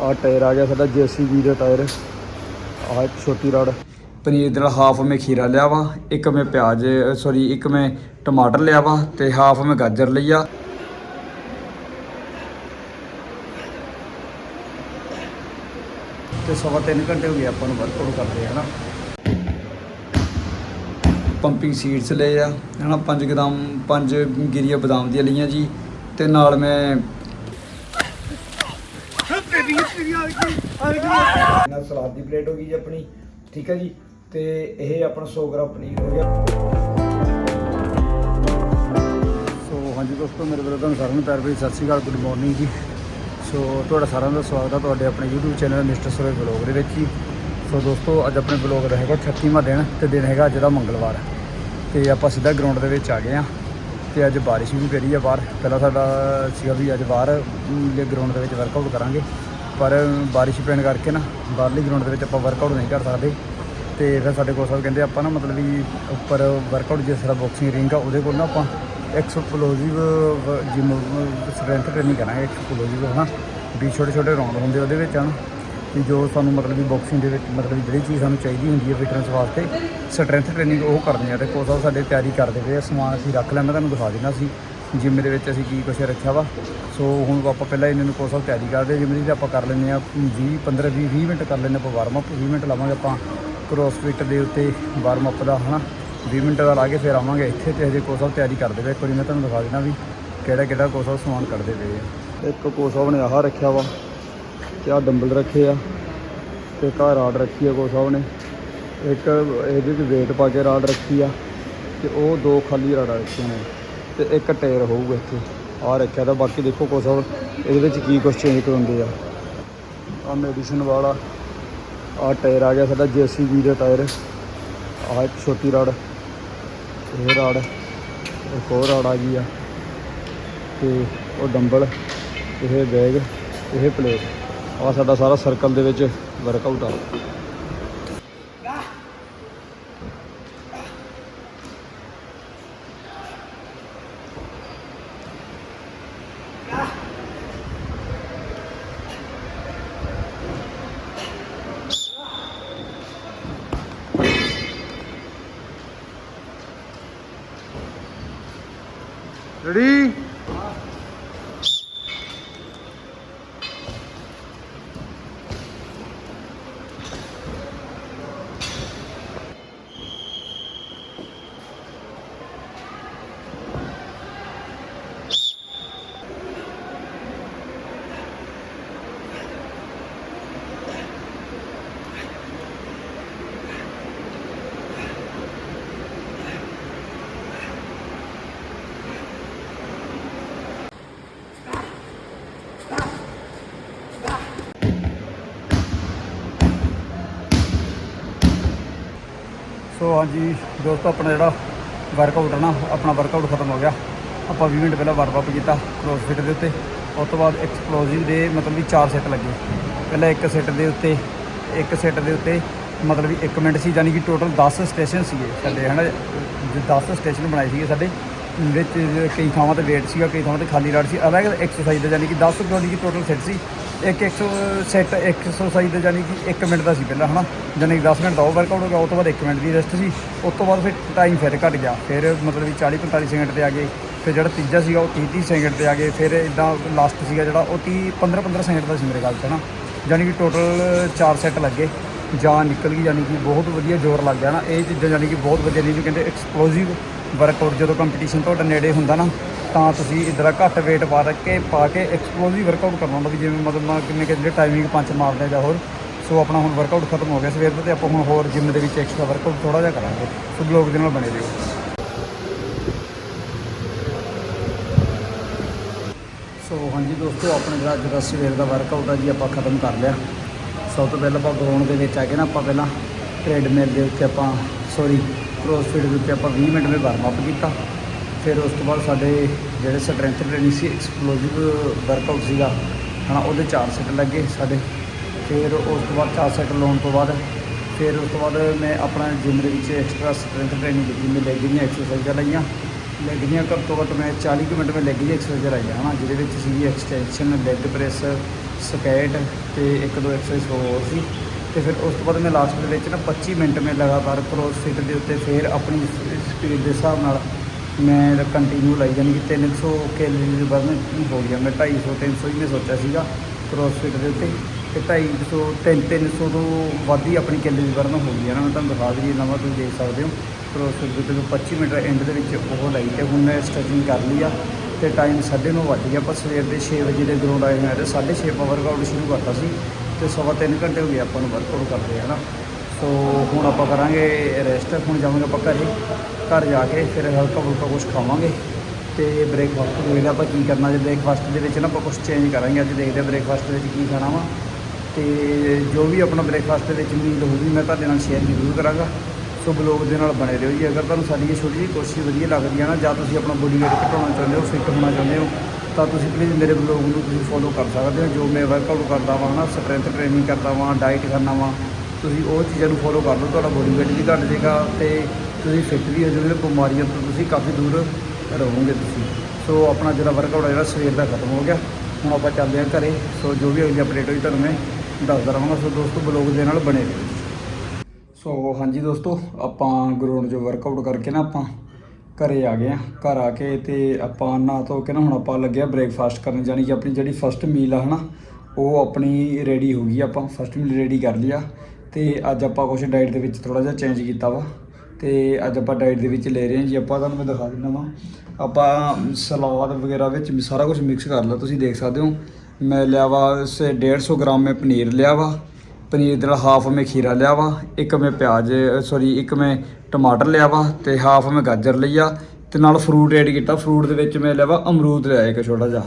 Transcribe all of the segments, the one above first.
ਆ ਟਾਇਰ ਆ ਗਿਆ ਸਾਡਾ ਜੀਸੀਬੀ ਦਾ ਟਾਇਰ। ਆ ਛੋਟੀ ਰੜ। ਪਨੀਰ ਦੇ ਨਾਲ ਹਾਫ ਮੈਂ ਖੀਰਾ ਲਿਆ ਵਾ, ਇੱਕ ਮੈਂ ਪਿਆਜ਼ ਸੌਰੀ ਇੱਕ ਮੈਂ ਟਮਾਟਰ ਲਿਆ ਵਾ ਤੇ ਹਾਫ ਮੈਂ ਗਾਜਰ ਲਈ ਆ। ਤੇ ਸਵਾ ਤਿੰਨ ਘੰਟੇ ਹੋ ਗਏ ਆਪਾਂ ਨੂੰ ਵਰਕਆਊਟ ਕਰਦੇ ਹਨਾ ਪੰਪਿੰਗ ਸੀਡਸ ਲਏ ਆ। ਹਨਾ 5 ਗ੍ਰਾਮ 5 ਗਿਰੀਆਂ ਬਦਾਮ ਦੀਆਂ ਲਈਆਂ ਜੀ। ਤੇ ਨਾਲ ਮੈਂ ਨਾਲ ਸਲਾਦ ਦੀ ਪਲੇਟ ਹੋ ਗਈ ਜੀ ਆਪਣੀ, ਠੀਕ ਹੈ ਜੀ? ਤੇ ਇਹ ਆਪਣਾ 100 ਗ੍ਰਾਮ ਪਨੀਰ ਹੋ ਗਿਆ। ਸੋ ਹਾਂਜੀ ਦੋਸਤੋ, ਮੇਰੇ ਵੱਲੋਂ ਤੁਹਾਨੂੰ ਸਾਰਿਆਂ ਨੂੰ ਪਿਆਰ ਭਰੀ ਸਤਿ ਸ਼੍ਰੀ ਅਕਾਲ ਗੁੱਡ ਮਾਰਨਿੰਗ ਜੀ। ਸੋ ਤੁਹਾਡਾ ਸਾਰਿਆਂ ਦਾ ਸਵਾਗਤ ਹੈ ਤੁਹਾਡੇ ਆਪਣੇ YouTube channel mister survey blog ਦੇ ਵਿੱਚ ਜੀ। ਸੋ ਦੋਸਤੋ, ਅੱਜ ਆਪਣੇ ਬਲੌਗ ਦਾ ਹੈਗਾ 36ਵਾਂ ਦਿਨ ਤੇ ਦਿਨ ਹੈਗਾ ਅੱਜ ਦਾ ਮੰਗਲਵਾਰ। ਤੇ ਆਪਾਂ ਸਿੱਧਾ ਗਰਾਊਂਡ ਦੇ ਵਿੱਚ ਆ ਗਏ ਆ ਤੇ ਅੱਜ ਬਾਰਿਸ਼ ਵੀ ਪੈ ਰਹੀ ਹੈ ਬਾਹਰ। ਪਹਿਲਾਂ ਸਾਡਾ ਸੀਗਾ ਵੀ ਅੱਜ ਬਾਹਰ ਗਰਾਊਂਡ ਦੇ ਵਿੱਚ ਵਰਕਆਊਟ ਕਰਾਂਗੇ। ਪਰ ਬਾਰਿਸ਼ ਪੈਣ ਕਰਕੇ ਨਾ ਬਾਹਰਲੀ ਗਰਾਊਂਡ ਦੇ ਵਿੱਚ ਆਪਾਂ ਵਰਕਆਊਟ ਨਹੀਂ ਕਰ ਸਕਦੇ। ਤੇ ਫਿਰ ਸਾਡੇ ਕੋਲ ਸਾਹਿਬ ਕਹਿੰਦੇ ਆਪਾਂ ਨਾ ਮਤਲਬ ਵੀ ਉੱਪਰ ਵਰਕਆਊਟ ਜਿਸ ਤਰ੍ਹਾਂ ਬਾਕਸਿੰਗ ਰਿੰਗ ਆ, ਉਹਦੇ ਕੋਲ ਨਾ ਆਪਾਂ ਐਕਸਪਲੋਸਿਵ ਜਿਮ ਸਟਰੈਂਥ ਟ੍ਰੇਨਿੰਗ ਕਰਾਂਗੇ ਐਕਸਪਲੋਸਿਵ ਹਨਾ? ਵੀ ਛੋਟੇ ਛੋਟੇ ਰਾਉਂਡ ਹੁੰਦੇ ਉਹਦੇ ਵਿੱਚ, ਹਨ? ਕਿ ਜੋ ਸਾਨੂੰ ਮਤਲਬ ਵੀ ਬਾਕਸਿੰਗ ਦੇ ਵਿੱਚ ਮਤਲਬ ਵੀ ਜਿਹੜੀ ਚੀਜ਼ ਸਾਨੂੰ ਚਾਹੀਦੀ ਹੁੰਦੀ ਹੈ ਫਿਟਨੈਸ ਵਾਸਤੇ ਸਟਰੈਂਥ ਟ੍ਰੇਨਿੰਗ ਉਹ ਕਰਨੀ ਆ ਤੇ ਕੋਚ ਸਾਹਿਬ ਸਾਡੇ ਤਿਆਰੀ ਕਰਦੇ ਪਏ ਸਮਾਨ ਅਸੀਂ ਰੱਖ ਲਿਆ ਤੁਹਾਨੂੰ ਦਿਖਾ ਦੇਣਾ ਸੀ ਜਿਮ ਦੇ ਵਿੱਚ ਅਸੀਂ ਕੀ ਕੁਛ ਰੱਖਿਆ ਵਾ? ਸੋ ਹੁਣ ਆਪਾਂ ਪਹਿਲਾਂ ਇਹਨਾਂ ਨੂੰ ਕੋਚ ਸਾਹਿਬ ਤਿਆਰੀ ਕਰਦੇ ਜਿਮ ਦੀ ਆਪਾਂ ਕਰ ਲੈਂਦੇ ਆ 20 15 20 20 ਮਿੰਟ ਕਰ ਲੈਂਦੇ ਆਪਾਂ ਵਾਰਮ ਅਪ 20 ਮਿੰਟ ਲਾਵਾਂਗੇ ਆਪਾਂ ਕ੍ਰੋਸਫਿਟ ਦੇ ਉੱਤੇ ਵਾਰਮ ਅਪ ਦਾ, ਹਨਾ? 20 ਮਿੰਟ ਦਾ ਲਾ ਕੇ ਫਿਰ ਆਵਾਂਗੇ ਇੱਥੇ ਤੇ ਹਜੇ ਕੋਚ ਸਾਹਿਬ ਤਿਆਰੀ ਕਰਦੇ ਪਏ। ਇੱਕ ਵਾਰੀ ਮੈਂ ਤੁਹਾਨੂੰ ਦਿਖਾ ਦਿੰਦਾ ਵੀ ਕਿਹੜਾ ਕਿਹੜਾ ਕੋਚ ਸਾਹਿਬ ਸਮਾਨ ਕੱਢਦੇ ਪਏ ਆ। ਇੱਕ ਕੋਚ ਸਾਹਿਬ ਨੇ ਆਹ ਰੱਖਿਆ ਵਾ, ਤੇ ਆਹ ਡੰਬਲ ਰੱਖੇ ਆ, ਤੇ ਇੱਕ ਆਹ ਰਾਡ ਰੱਖੀ ਆ ਕੋਚ ਸਾਹਿਬ ਨੇ। ਇੱਕ ਇਹਦੇ ਵਿੱਚ ਵੇਟ ਪਾ ਕੇ ਰਾਡ ਰੱਖੀ ਆ, ਤੇ ਉਹ ਦੋ ਖਾਲੀ ਰਾਡਾਂ ਰੱਖੀਆਂ ਨੇ। ਤੇ ਇੱਕ ਟਾਇਰ ਹੋਊਗਾ ਇੱਥੇ। ਆਹ ਰੱਖਿਆ ਤਾਂ ਬਾਕੀ ਦੇਖੋ ਕੁਛ ਹੋਰ ਇਹਦੇ ਵਿੱਚ ਕੀ ਕੁਛ ਚੇਂਜ ਕਰਾਉਂਦੇ ਆ। ਆ ਮੈਡੀਸਨ ਵਾਲਾ ਆ ਟਾਇਰ ਆ ਗਿਆ ਸਾਡਾ ਜੀਸੀਬੀ ਦਾ ਟਾਇਰ। ਆ ਇੱਕ ਛੋਟੀ ਰਾਡ ਇਹ ਰਾਡ ਇੱਕ ਹੋਰ ਰਾਡ ਆ ਗਈ ਆ। ਤੇ ਉਹ ਡੰਬਲ ਇਹ ਬੈਗ ਇਹ ਪਲੇਟ ਆ ਸਾਡਾ ਸਾਰਾ ਸਰਕਲ ਦੇ ਵਿੱਚ ਵਰਕਆਊਟ ਆ। ਸੋ ਹਾਂਜੀ, ਦੋਸਤੋ, ਆਪਣਾ ਜਿਹੜਾ ਵਰਕਆਊਟ ਹੈ ਨਾ, ਆਪਣਾ ਵਰਕਆਊਟ ਖਤਮ ਹੋ ਗਿਆ। ਆਪਾਂ 20 ਮਿੰਟ ਪਹਿਲਾਂ ਵਰਕਆਊਟ ਅਪ ਕੀਤਾ ਕ੍ਰੋਸਫਿਟ ਦੇ ਉੱਤੇ। ਉਸ ਤੋਂ ਬਾਅਦ ਐਕਸਪਲੋਸਿਵ ਦੇ ਮਤਲਬ ਵੀ ਚਾਰ ਸੈੱਟ ਲੱਗੇ। ਪਹਿਲਾਂ ਇੱਕ ਸੈੱਟ ਦੇ ਉੱਤੇ, ਇੱਕ ਸੈੱਟ ਦੇ ਉੱਤੇ ਮਤਲਬ ਵੀ 1 ਮਿੰਟ ਸੀ ਯਾਨੀ ਕਿ ਟੋਟਲ 10 ਸਟੇਸ਼ਨ ਸੀਗੇ ਸਾਡੇ, ਹਨਾ? 10 ਸਟੇਸ਼ਨ ਬਣਾਏ ਸੀਗੇ ਸਾਡੇ, ਵਿੱਚ ਕਈ ਥਾਵਾਂ ਤੇ ਵੇਟ ਸੀਗਾ, ਕਈ ਥਾਵਾਂ ਤੇ ਖਾਲੀ ਰਾਡ ਸੀ। ਅਲੱਗ ਐਕਸਰਸਾਈਜ਼ ਦਾ ਯਾਨੀ ਕਿ 10 ਯਾਨੀ ਕਿ ਟੋਟਲ ਸੈੱਟ ਸੀ। ਇੱਕ 100 ਸੈੱਟ ਐਕਸਰਸਾਈਜ਼ ਦਾ ਯਾਨੀ ਕਿ 1 ਮਿੰਟ ਦਾ ਸੀ ਪਹਿਲਾਂ, ਹਨਾ? ਯਾਨੀ ਕਿ 10 ਮਿੰਟ ਦਾ ਉਹ ਵਰਕਆਊਟ ਹੋ ਗਿਆ ਉਸ ਤੋਂ ਬਾਅਦ 1 ਮਿੰਟ ਦੀ ਰੈਸਟ ਸੀ। ਉਸ ਤੋਂ ਬਾਅਦ ਫਿਰ ਟਾਈਮ ਫਿਰ ਘਟ ਗਿਆ। ਫਿਰ ਮਤਲਬ ਵੀ 40 45 ਸੈਕਿੰਡ ਤੇ ਆ ਗਏ। ਫਿਰ ਜਿਹੜਾ ਤੀਜਾ ਸੀਗਾ, ਉਹ 30 30 ਸੈਕਿੰਡ ਤੇ ਆ ਗਏ। ਫਿਰ ਇਦਾਂ ਲਾਸਟ ਸੀਗਾ ਜਿਹੜਾ, ਉਹ 30 15 15 ਸੈਕਿੰਡ ਦਾ ਸੀ ਮੇਰੇ ਖਿਆਲ 'ਚ ਨਾ ਯਾਨੀ ਕਿ ਟੋਟਲ 4 ਸੈੱਟ ਲੱਗੇ। ਜਾਨ ਨਿਕਲ ਗਈ ਯਾਨੀ ਕਿ ਬਹੁਤ ਵਧੀਆ ਜ਼ੋਰ ਲੱਗ ਗਿਆ ਨਾ ਇਹ ਚੀਜ਼ਾਂ ਯਾਨੀ ਕਿ ਬਹੁਤ ਵਧੀਆ ਨਹੀਂ ਵੀ ਕਹਿੰਦੇ ਐਕਸਪਲੋਸਿਵ ਵਰਕਆਊਟ ਜਦੋਂ ਕੰਪੀਟੀਸ਼ਨ ਤੁਹਾਡੇ ਨੇੜੇ ਹੁੰਦਾ ਨਾ, ਤਾਂ ਤੁਸੀਂ ਇਧਰ ਘੱਟ weight ਪਾ ਕੇ ਪਾ ਕੇ ਐਕਸਪਲੋਸਿਵ ਵਰਕਆਊਟ ਕਰਨਾ ਹੁੰਦਾ ਵੀ ਜਿਵੇਂ ਮਤਲਬ ਮੈਂ ਕਿੰਨੇ ਕਿੰਨੇ ਟਾਈਮਿੰਗ ਪੰਜ ਮਾਰਦੇ ਜਾਂ ਹੋਰ। ਸੋ ਆਪਣਾ ਹੁਣ ਵਰਕਆਊਟ ਖਤਮ ਹੋ ਗਿਆ ਸਵੇਰ ਦਾ ਤੇ ਆਪਾਂ ਹੁਣ ਹੋਰ ਜਿਮ ਦੇ ਵਿੱਚ ਐਕਸਟਰਾ ਵਰਕਆਊਟ ਥੋੜਾ ਜਿਹਾ ਕਰਾਂਗੇ। ਸੋ ਬਲੌਗ ਦੇ ਨਾਲ ਬਣੇ ਰਹੋ। ਸੋ ਹਾਂਜੀ ਦੋਸਤੋ, ਆਪਣਾ ਜਿਹੜਾ ਅੱਜ ਦਾ ਸਵੇਰ ਦਾ ਵਰਕਆਊਟ ਆ ਜੀ ਆਪਾਂ ਖਤਮ ਕਰ ਲਿਆ। ਸਭ ਤੋਂ ਪਹਿਲਾਂ ਆਪਾਂ ਗਰਾਊਂਡ ਦੇ ਵਿੱਚ ਆ ਕੇ ਨਾ ਆਪਾਂ ਪਹਿਲਾਂ ਟ੍ਰੇਡਮਿਲ ਦੇ ਉੱਤੇ ਆਪਾਂ ਸੌਰੀ ਕ੍ਰੋਸਫਿਟ ਦੇ ਉੱਤੇ ਆਪਾਂ 20 ਮਿੰਟ ਦੇ ਵਾਰਮ ਅਪ ਕੀਤਾ। ਫਿਰ ਉਸ ਤੋਂ ਬਾਅਦ ਸਾਡੇ ਜਿਹੜੇ ਸਟਰੈਂਥ ਟ੍ਰੇਨਿੰਗ ਸੀ ਐਕਸਪਲੋਸਿਵ ਵਰਕਆਊਟ ਸੀਗਾ, ਹਨਾ, ਉਹਦੇ ਚਾਰ ਸੈੱਟ ਲੱਗੇ ਸਾਡੇ। ਫਿਰ ਉਸ ਤੋਂ ਬਾਅਦ ਚਾਰ ਸੈੱਟ ਲਾਉਣ ਤੋਂ ਬਾਅਦ, ਫਿਰ ਉਸ ਤੋਂ ਬਾਅਦ ਮੈਂ ਆਪਣਾ ਜਿਮ ਦੇ ਵਿੱਚ ਐਕਸਟਰਾ ਸਟਰੈਂਥ ਟ੍ਰੇਨਿੰਗ ਕੀਤੀ, ਮੈਂ ਲੈਗ ਦੀਆਂ ਐਕਸਰਸਾਈਜ਼ਾਂ ਲਾਈਆਂ। ਲੈਗ ਦੀਆਂ ਘੱਟ ਤੋਂ ਘੱਟ ਮੈਂ 40 ਕੁ ਮਿੰਟ ਮੈਂ ਲੈਗ ਦੀ ਐਕਸਰਸਾਈਜ਼ ਲਾਈਆਂ, ਹਨਾ, ਜਿਹਦੇ ਵਿੱਚ ਸੀਗੀ ਐਕਸਟੈਂਸ਼ਨ ਲੈਗ ਪ੍ਰੈਸ ਸਕੈਟ ਤੇ ਇੱਕ ਦੋ ਐਕਸਰਸਾਈਜ਼ ਹੋਰ ਸੀ। ਤੇ ਫਿਰ ਉਸ ਤੋਂ ਬਾਅਦ ਮੈਂ ਲਾਸਟ ਦੇ ਵਿੱਚ ਨਾ 25 ਮਿੰਟ ਮੈਂ ਲਗਾਤਾਰ ਕ੍ਰੋਸਫਿਟ ਦੇ ਉੱਤੇ ਫਿਰ ਆਪਣੀ ਸਪੀਡ ਦੇ ਹਿਸਾਬ ਨਾਲ ਮੈਂ ਕੰਟੀਨਿਊ ਲਾਈ, ਜਾਣੀ ਕਿ 300 ਕੈਲਰੀ ਬਰਨ ਹੋ ਗਿਆ। ਮੈਂ 250 300 ਹੀ ਮੈਂ ਸੋਚਿਆ ਸੀਗਾ ਕ੍ਰੋਸਫਿਟ ਦੇ ਉੱਤੇ। ਤੇ 250 3 300 ਤੋਂ ਵੱਧ ਹੀ ਆਪਣੀ ਕੈਲਰੀ ਬਰਨ ਹੋ ਗਈ ਹੈ ਨਾ। ਮੈਂ ਤੁਹਾਨੂੰ ਦਿਖਾ ਦਈਏ ਨਵਾਂ ਤੁਸੀਂ ਦੇਖ ਸਕਦੇ ਹੋ। ਕ੍ਰੋਸਫਿਟ ਦੇ ਉੱਤੇ ਮੈਂ 25 ਮਿੰਟ ਐਂਡ ਦੇ ਵਿੱਚ ਉਹ ਲਾਈ ਤੇ ਹੁਣ ਮੈਂ ਸਟ੍ਰੈਚਿੰਗ ਕਰ ਲਈ ਆ ਤੇ ਟਾਈਮ 9:30 ਵੱਜ ਗਿਆ। ਪਰ ਸਵੇਰ ਦੇ 6 ਵਜੇ ਦੇ ਗਰਾਊਂਡ ਆਏ ਹੋਏ ਆ ਤੇ 6:30 ਆਪਾਂ ਵਰਕਆਊਟ ਸ਼ੁਰੂ ਕਰਤਾ ਸੀ। ਤੇ ਸਵਾ ਤਿੰਨ ਘੰਟੇ ਹੋ ਗਏ ਆਪਾਂ ਨੂੰ ਵਰਕਆਊਟ ਕਰਦੇ ਹੈ ਨਾ ਸੋ ਹੁਣ ਆਪਾਂ ਕਰਾਂਗੇ ਰੈਸਟ ਹੁਣ ਜਾਵਾਂਗੇ ਆਪਾਂ ਘਰੇ, ਘਰ ਜਾ ਕੇ ਫਿਰ ਹਲਕਾ ਫੁਲਕਾ ਕੁਝ ਖਾਵਾਂਗੇ ਤੇ ਬ੍ਰੇਕਫਾਸਟ ਦੇਖਦੇ ਆਪਾਂ ਕੀ ਕਰਨਾ ਜੇ ਬ੍ਰੇਕਫਾਸਟ ਦੇ ਵਿੱਚ ਨਾ ਆਪਾਂ ਕੁਝ ਚੇਂਜ ਕਰਾਂਗੇ, ਅੱਜ ਦੇਖਦੇ ਆ ਬ੍ਰੇਕਫਾਸਟ ਦੇ ਵਿੱਚ ਕੀ ਖਾਣਾ ਵਾ। ਤੇ ਜੋ ਵੀ ਆਪਣਾ ਬ੍ਰੇਕਫਾਸਟ ਦੇ ਵਿੱਚ ਮੀਲ ਹੋਊਗੀ, ਮੈਂ ਤੁਹਾਡੇ ਨਾਲ ਸ਼ੇਅਰ ਜ਼ਰੂਰ ਕਰਾਂਗਾ। ਸੋ ਬਲੌਗ ਦੇ ਨਾਲ ਬਣੇ ਰਹੋ ਜੀ। ਅਗਰ ਤੁਹਾਨੂੰ ਸਾਡੀ ਇਹ ਛੋਟੀ ਜਿਹੀ ਕੋਸ਼ਿਸ਼ ਵਧੀਆ ਲੱਗਦੀ ਹੈ ਨਾ, ਜਾਂ ਤੁਸੀਂ ਆਪਣਾ ਬੋਡੀ ਵੇਟ ਘਟਾਉਣਾ ਚਾਹੁੰਦੇ ਹੋ ਫਿੱਟ ਹੋਣਾ ਚਾਹੁੰਦੇ ਹੋ ਤਾਂ ਤੁਸੀਂ ਪਲੀਜ਼ ਮੇਰੇ ਬਲੌਗ ਨੂੰ ਤੁਸੀਂ ਫੋਲੋ ਕਰ ਸਕਦੇ ਹੋ। ਜੋ ਮੈਂ ਵਰਕਆਊਟ ਕਰਦਾ ਵਾਂ ਨਾ ਸਟਰੈਂਥ ਟ੍ਰੇਨਿੰਗ ਕਰਦਾ ਵਾਂ ਡਾਈਟ ਕਰਨਾ ਵਾਂ, ਤੁਸੀਂ ਉਹ ਚੀਜ਼ਾਂ ਨੂੰ ਫੋਲੋ ਕਰ ਲਓ। ਤੁਹਾਡਾ ਬੋਡੀ ਵੇਟ ਵੀ ਘਟ ਜਾਏਗਾ ਤੇ ਤੁਸੀਂ ਫਿੱਟ ਵੀ ਹੋ ਜਾਓਗੇ। ਬਿਮਾਰੀਆਂ ਤੋਂ ਤੁਸੀਂ ਕਾਫੀ ਦੂਰ ਰਹੋਗੇ ਤੁਸੀਂ। ਸੋ ਆਪਣਾ ਜਿਹੜਾ ਵਰਕਆਊਟ ਹੈ ਜਿਹੜਾ ਸਵੇਰ ਦਾ ਖਤਮ ਹੋ ਗਿਆ। ਹੁਣ ਆਪਾਂ ਚੱਲਦੇ ਹਾਂ ਘਰੇ। ਸੋ ਜੋ ਵੀ ਅਗਲੀ ਅਪਡੇਟ ਹੋਈ ਤੁਹਾਨੂੰ ਮੈਂ ਦੱਸਦਾ ਰਹਾਂਗਾ। ਸੋ ਦੋਸਤੋ ਬਲੌਗ ਦੇ ਨਾਲ ਬਣੇ ਰਹੋ। ਜੀ ਸੋ ਹਾਂਜੀ ਦੋਸਤੋ, ਆਪਾਂ ਗਰਾਊਂਡ 'ਚ ਵਰਕਆਊਟ ਕਰਕੇ ਨਾ ਆਪਾਂ ਘਰੇ ਆ ਗਏ ਆ, ਘਰ ਆ ਕੇ ਤੇ ਆਪਾਂ ਨਹਾ ਧੋ ਕੇ ਨਾ ਹੁਣ ਆਪਾਂ ਲੱਗਿਆ ਬ੍ਰੇਕਫਾਸਟ ਕਰਨ, ਜਾਣੀ ਕਿ ਆਪਣੀ ਜਿਹੜੀ ਫਸਟ ਮੀਲ ਆ ਹਨਾ, ਉਹ ਆਪਣੀ ਰੈਡੀ ਹੋ ਗਈ, ਆਪਾਂ ਫਸਟ ਮੀਲ ਰੈਡੀ ਕਰ ਲਿਆ ਤੇ ਅੱਜ ਆਪਾਂ ਕੁਝ ਡਾਈਟ ਦੇ ਵਿੱਚ ਥੋੜਾ ਜਿਹਾ ਚੇਂਜ ਕੀਤਾ ਵਾ। ਤੇ ਅੱਜ ਆਪਾਂ ਡਾਈਟ ਦੇ ਵਿੱਚ ਲੈ ਰਹੇ ਹਾਂ ਜੀ, ਆਪਾਂ ਤੁਹਾਨੂੰ ਮੈਂ ਦਿਖਾ ਦਿੰਦਾ ਵਾਂ। ਆਪਾਂ ਸਲਾਦ ਵਗੈਰਾ ਵਿੱਚ ਸਾਰਾ ਕੁਝ ਮਿਕਸ ਕਰ ਲਿਆ, ਤੁਸੀਂ ਦੇਖ ਸਕਦੇ ਹੋ। ਮੈਂ ਲਿਆ ਵਾ ਸੇ 150 ਗ੍ਰਾਮ ਮੈਂ ਪਨੀਰ ਲਿਆ ਵਾ। ਪਨੀਰ ਦੇ ਨਾਲ ਹਾਫ ਮੈਂ ਖੀਰਾ ਲਿਆ ਵਾ, ਇੱਕ ਮੈਂ ਪਿਆਜ਼ ਸੌਰੀ ਇੱਕ ਮੈਂ ਟਮਾਟਰ ਲਿਆ ਵਾ ਤੇ ਹਾਫ ਮੈਂ ਗਾਜਰ ਲਈ ਆ ਤੇ ਨਾਲ ਫਰੂਟ ਐਡ ਕੀਤਾ। ਫਰੂਟ ਦੇ ਵਿੱਚ ਮੈਂ ਲਿਆ ਵਾ ਅਮਰੂਦ ਲਿਆ ਇੱਕ ਛੋਟਾ ਜਿਹਾ।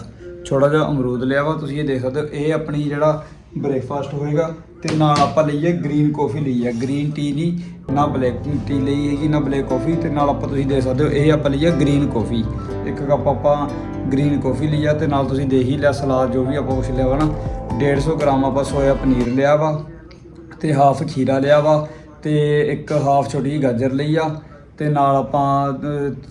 ਛੋਟਾ ਜਿਹਾ ਅਮਰੂਦ ਲਿਆ ਵਾ, ਤੁਸੀਂ ਇਹ ਦੇਖ ਸਕਦੇ ਹੋ, ਇਹ ਆਪਣੀ ਜਿਹੜਾ ਬ੍ਰੇਕਫਾਸਟ ਹੋਏਗਾ ਤੇ ਨਾਲ ਆਪਾਂ ਲਈਏ ਗ੍ਰੀਨ ਕਾਫੀ ਲਈ ਹੈ ਗ੍ਰੀਨ ਟੀ ਨਹੀਂ, ਨਾ ਬਲੈਕ ਟੀ ਲਈ ਹੈਗੀ, ਨਾ ਬਲੈਕ ਕਾਫੀ ਤੇ ਨਾਲ ਆਪਾਂ ਤੁਸੀਂ ਦੇਖ ਸਕਦੇ ਹੋ, ਇਹ ਆਪਾਂ ਲਈਏ ਗ੍ਰੀਨ ਕਾਫੀ ਇੱਕ ਕੱਪ ਆਪਾਂ ਗ੍ਰੀਨ ਕਾਫੀ ਲਈ ਆ ਤੇ ਨਾਲ ਤੁਸੀਂ ਦੇਖ ਹੀ ਲਿਆ, ਸਲਾਦ ਜੋ ਵੀ ਆਪਾਂ ਕੁਛ ਲਿਆ ਵਾ ਨਾ 150 ਗ੍ਰਾਮ ਆਪਾਂ ਸੋਇਆ ਪਨੀਰ ਲਿਆ ਵਾ। ਤੇ ਹਾਫ ਖੀਰਾ ਲਿਆ ਵਾ ਤੇ ਇੱਕ ਹਾਫ ਛੋਟੀ ਜਿਹੀ ਗਾਜਰ ਲਈ ਆ ਤੇ ਨਾਲ ਆਪਾਂ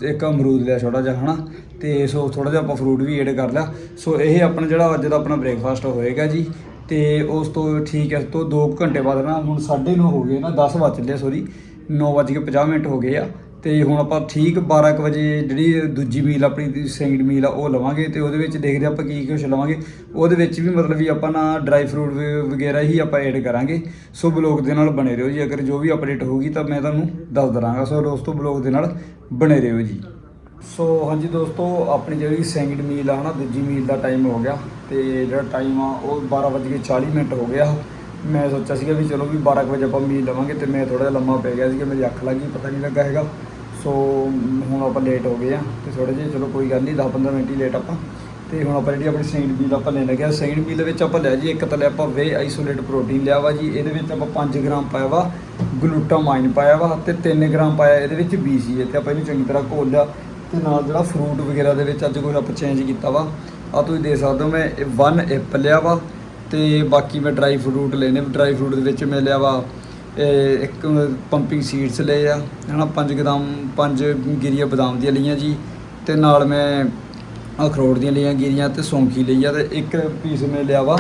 ਇੱਕ ਅਮਰੂਦ ਲਿਆ ਛੋਟਾ ਜਿਹਾ, ਹਨਾ? ਤੇ ਸੋ ਥੋੜਾ ਜਿਹਾ ਆਪਾਂ ਫਰੂਟ ਵੀ ਐਡ ਕਰ ਲਿਆ। ਸੋ ਇਹ ਆਪਣਾ ਜਿਹੜਾ ਅੱਜ ਦਾ ਆਪਣਾ ਬ੍ਰੇਕਫਾਸਟ ਹੋਏਗਾ ਜੀ, ਤੇ ਉਸ ਤੋਂ ਠੀਕ ਹੈ ਇਸ ਤੋਂ 2 ਘੰਟੇ ਬਾਅਦ ਨਾ ਹੁਣ 9:30 ਹੋ ਗਏ ਨਾ 10 ਵੱਜ ਚੱਲੇ ਸੋਰੀ 9:50 ਮਿੰਟ ਹੋ ਗਏ ਆ। ਤੇ ਹੁਣ ਆਪਾਂ ਠੀਕ 12 ਕੁ ਵਜੇ ਜਿਹੜੀ ਦੂਜੀ ਮੀਲ ਆਪਣੀ ਸੈਕਿੰਡ ਮੀਲ ਆ, ਉਹ ਲਵਾਂਗੇ ਤੇ ਉਹਦੇ ਵਿੱਚ ਦੇਖਦੇ ਆਪਾਂ ਕੀ ਕੁਛ ਲਵਾਂਗੇ। ਉਹਦੇ ਵਿੱਚ ਵੀ ਮਤਲਬ ਵੀ ਆਪਾਂ ਨਾ ਡਰਾਈ ਫਰੂਟ ਵਗੈਰਾ ਹੀ ਆਪਾਂ ਐਡ ਕਰਾਂਗੇ। ਸੋ ਬਲੌਗ ਦੇ ਨਾਲ ਬਣੇ ਰਹੋ ਜੀ। ਅਗਰ ਜੋ ਵੀ ਅਪਡੇਟ ਹੋਊਗੀ ਤਾਂ ਮੈਂ ਤੁਹਾਨੂੰ ਦੱਸ ਦਰਾਂਗਾ। ਸੋ ਦੋਸਤੋ ਬਲੌਗ ਦੇ ਨਾਲ ਬਣੇ ਰਹੋ ਜੀ। ਸੋ ਹਾਂਜੀ ਦੋਸਤੋ, ਆਪਣੀ ਜਿਹੜੀ ਸੈਕਿੰਡ ਮੀਲ ਆ ਹਨਾ, ਦੂਜੀ ਮੀਲ ਦਾ ਟਾਈਮ ਹੋ ਗਿਆ ਤੇ ਜਿਹੜਾ ਟਾਈਮ ਆ, ਉਹ 12:40 ਮਿੰਟ ਹੋ ਗਿਆ। ਮੈਂ ਸੋਚਿਆ ਸੀਗਾ ਵੀ ਚਲੋ ਵੀ 12 ਕੁ ਵਜੇ ਆਪਾਂ ਮੀਲ ਲਵਾਂਗੇ ਤੇ ਮੈਂ ਥੋੜਾ ਜਿਹਾ ਲੰਮਾ ਪੈ ਗਿਆ ਸੀਗਾ, ਮੇਰੀ ਅੱਖ ਲੱਗੀ ਪਤਾ ਨਹੀਂ ਲੱਗਾ ਹੈਗਾ। ਸੋ ਹੁਣ ਆਪਾਂ ਲੇਟ ਹੋ ਗਏ ਆ ਤੇ ਥੋੜੇ ਜਿਹੇ, ਚਲੋ ਕੋਈ ਗੱਲ ਨਹੀਂ 10-15 ਮਿੰਟ ਹੀ ਲੇਟ ਆਪਾਂ। ਤੇ ਹੁਣ ਆਪਾਂ ਜਿਹੜੀ ਆਪਣੀ ਸੈਕਿੰਡ ਮੀਲ ਆਪਾਂ ਲੈਣ ਲੱਗਿਆ ਆ ਸੈਕਿੰਡ ਦੇ ਵਿੱਚ ਆਪਾਂ ਲਿਆ ਜੀ, ਇੱਕ ਤਾਂ ਲਿਆ ਆਪਾਂ ਵੇ ਆਈਸੋਲੇਟ ਪ੍ਰੋਟੀਨ ਲਿਆ ਵਾ ਜੀ, ਇਹਦੇ ਵਿੱਚ ਆਪਾਂ 5 ਗ੍ਰਾਮ ਪਾਇਆ ਵਾ ਗਲੂਟਾਮਾਈਨ ਪਾਇਆ ਵਾ ਤੇ 3 ਗ੍ਰਾਮ ਪਾਇਆ ਇਹਦੇ ਵਿੱਚ BCA ਤੇ ਆਪਾਂ ਇਹਨੂੰ ਚੰਗੀ ਤਰ੍ਹਾਂ ਘੋਲ ਲਿਆ ਤੇ ਨਾਲ ਜਿਹੜਾ ਫਰੂਟ ਵਗੈਰਾ ਦੇ ਵਿੱਚ ਅੱਜ ਕੋਈ ਆਪਾਂ ਚੇਂਜ ਕੀਤਾ ਵਾ ਆ ਤੁਸੀਂ ਦੇਖ ਸਕਦੇ ਹੋ ਮੈਂ 1 ਐਪਲ ਲਿਆ ਵਾ ਤੇ ਬਾਕੀ ਮੈਂ ਡਰਾਈ ਫਰੂਟ ਲੈਨੇ ਡਰਾਈ ਫਰੂਟ ਦੇ ਵਿੱਚ ਮੈਂ ਲਿਆ ਵਾ ਇੱਕ ਪੰਪਿੰਗ ਸੀਡਸ ਲਏ ਆ, ਹਨਾ 5 ਗ੍ਰਾਮ 5 ਗਿਰੀਆਂ ਬਦਾਮ ਦੀਆਂ ਲਈਆਂ ਜੀ, ਤੇ ਨਾਲ ਮੈਂ ਅਖਰੋਟ ਦੀਆਂ ਲਈਆਂ ਗਿਰੀਆਂ ਤੇ ਸੌਂਖੀ ਲਈ ਆ, ਤੇ ਇੱਕ ਪੀਸ ਮੈਂ ਲਿਆ ਵਾ,